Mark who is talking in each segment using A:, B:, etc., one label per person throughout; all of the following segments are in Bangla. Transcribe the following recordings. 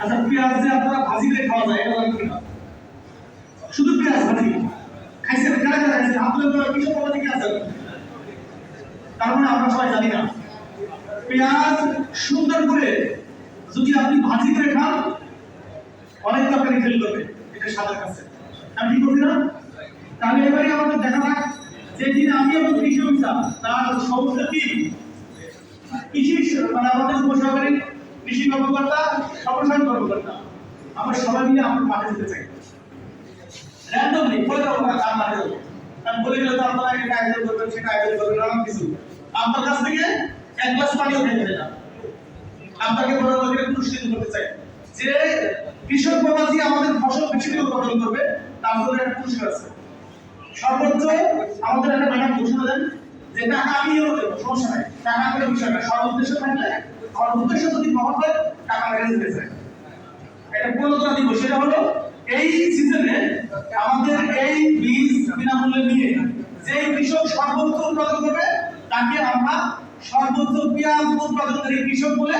A: আচ্ছা পেঁয়াজ যে আপনারা ভাজি করে খাওয়া যায়, এটা কিনা শুধু পেঁয়াজ ভাজি। খাইছেন? কারা কারা খাইছেন? আপনাদের তো কিছু বলা থেকে আছেন তার মানে আমরা সবাই জানি না। পেঁয়াজ সুন্দর করে যদি আপনি ভাজি করে খান, অনেক তরকারি ফেল করবে। এটা সাদার কাছে আমি ঠিক বলছি না? তাহলে এবারে আমাদের দেখা যাক যে দিন আমি এবং কৃষি অফিসার, তার সমস্ত টিম কৃষি মানে আমাদের উপসহকারী কৃষি কর্মকর্তা সম্প্রসারণ কর্মকর্তা। আমরা সবাই মিলে আমরা মাঠে যেতে চাই। র্যান্ডমলি বলে দেবো না কার মাঠে যাব। কারণ বলে গেলে তো আপনারা এটা আয়োজন করবেন সেটা আয়োজন করবেন, এরকম কিছু। আপনার কাছ থেকে এক গ্লাস পানিও খেতে না। আপনাকে বড় লোকের পুরস্কৃত করতে চাই যে কৃষক বাবাজি আমাদের ফসল বেশি উৎপাদন করবে, তার জন্য একটা পুরস্কার আছে। সর্বোচ্চ আমাদের একটা ম্যাডাম ঘোষণা দেন যে টাকা আমিও দেবো, সমস্যা নাই। টাকা করে বিষয় না সর্বোদ্দেশ্য থাকলে আমার উদ্দেশ্য যদি মহৎ হয়, টাকা মেরে দিতে চাই একটা প্রণোদনা দিব সেটা হলো এই সিজনে আমাদের এই বীজ বিনামূল্যে নিয়ে যে কৃষক সর্বোচ্চ উৎপাদন করবে, তাকে আমরা সর্বোচ্চ পেঁয়াজ উৎপাদনকারী কৃষক বলে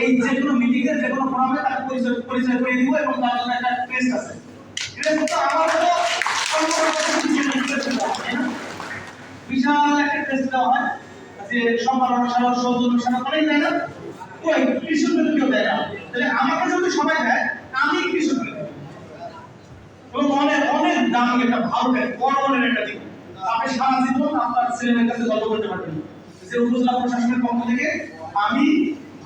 A: এই যে কোনো মিটিং এ যে কোনো ফোরামে তাকে পরিচয় পরিচয় করে দিব এবং তার জন্য একটা টেস্ট আছে। টেস্ট তো আমার বিশাল একটা টেস্ট দেওয়া হয়। যে সম্পাদনা সারা সৌজন্য সারা অনেক দেয় না? ওই কৃষকদের কেউ দেয় না। তাহলে আমাকে যদি সবাই দেয় আমি কৃষক এবং অনেক অনেক দামি একটা বড় মনের একটা দিক। আপনি সারা জীবন আপনার ছেলেমেয়ের কাছে গল্প করতে পারবেন যে উপজেলা প্রশাসনের পক্ষ থেকে আমি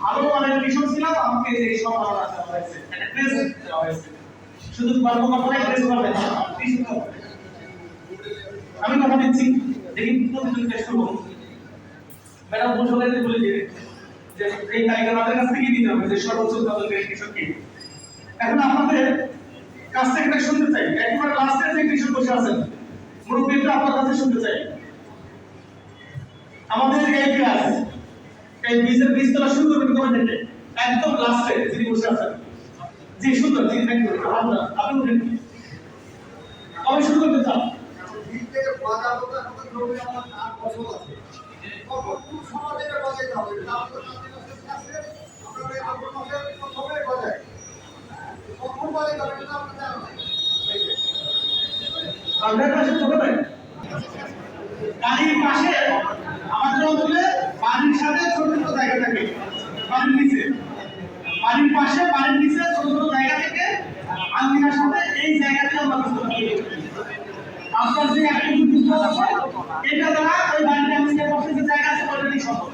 A: ভালো মানের কৃষক ছিলাম আমাকে এই সম্মাননা দেওয়া হয়েছে। একটা টেস্ট দেওয়া হয়েছে। শুধু গল্প করে টেস্ট করবেন। না, কৃষক আমি কথা দিচ্ছি দেখি টেস্ট করব ম্যাডাম বসে বলে দিয়ে যে এই তালিকা আমাদের কাছ থেকে দিতে হবে, যে সর্বোচ্চ উৎপাদনকারী কৃষক কে এখন আপনাদের কাছ থেকে একটা শুনতে চাই। একবার লাস্টের যে কৃষক বসে আছেন মুরব্বীটা আপনার কাছে শুনতে চাই। আমাদের এই ক্লাস এই বীজের বীজ শুরু করবেন কবে একদম লাস্টে যিনি বসে আছেন। জি, সুন্দর জি থ্যাংক ইউ আপনি উঠেন। কবে শুরু করতে চান পাশে বাড়ির নিচে। বাড়ির জায়গা থেকে আলমিরার সাথে এই জায়গাতে আপনার যে আছে এটা দ্বারা ওই বাড়িতে আমাদের পাশে যে জায়গা আছে অলরেডি সম্ভব